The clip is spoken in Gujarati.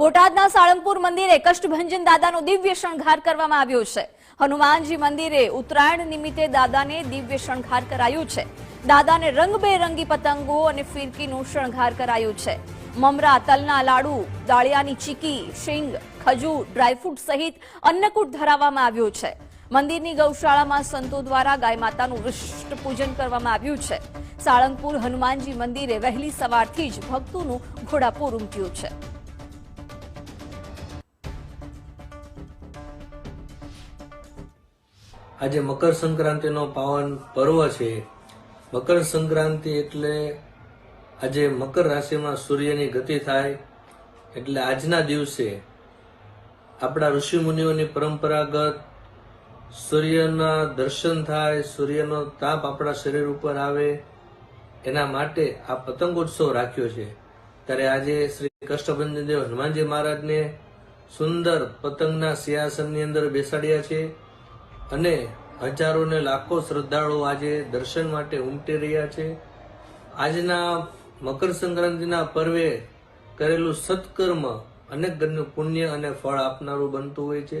બોટાદના સાળંગપુર મંદિરે કષ્ટભંજન દાદાનો દિવ્ય શણગાર કરવામાં આવ્યો છે. હનુમાનજી મંદિરે ઉત્તરાયણ નિમિત્તે દાદાને દિવ્ય શણગાર કરાયું છે. દાદાને રંગબેરંગી પતંગો અને ફિરકીનું શણગાર કરાયું છે. મમરા, તલના લાડુ, દાળિયાની ચીકી, શીંગ, ખજૂર, ડ્રાયફ્રૂટ સહિત અન્નકૂટ ધરાવવામાં આવ્યું છે. મંદિરની ગૌશાળામાં સંતો દ્વારા ગાય માતાનું વિશિષ્ટ પૂજન કરવામાં આવ્યું છે. સાળંગપુર હનુમાનજી મંદિરે વહેલી સવારથી જ ભક્તોનું ઘોડાપૂર ઉમટ્યું છે. આજે મકર સંક્રાંતિનો પાવન પર્વ છે. મકર સંક્રાંતિ એટલે આજે મકર રાશિમાં સૂર્યની ગતિ થાય એટલે આજના દિવસે આપણા ઋષિ મુનિઓની પરંપરાગત સૂર્યના દર્શન થાય, સૂર્યનો તાપ આપણા શરીર ઉપર આવે, એના માટે આ પતંગોત્સવ રાખ્યો છે. ત્યારે આજે શ્રી કષ્ટભંજન દેવ હનુમાનજી મહારાજને સુંદર પતંગના સિંહાસનની અંદર બેસાડ્યા છે. અને હજારો ને લાખો શ્રદ્ધાળુઓ આજે દર્શન માટે ઉમટી રહ્યા છે. આજના મકર સંક્રાંતિના પર્વે કરેલું સત્કર્મ અનેક ગણનું પુણ્ય અને ફળ આપનારું બનતું હોય છે.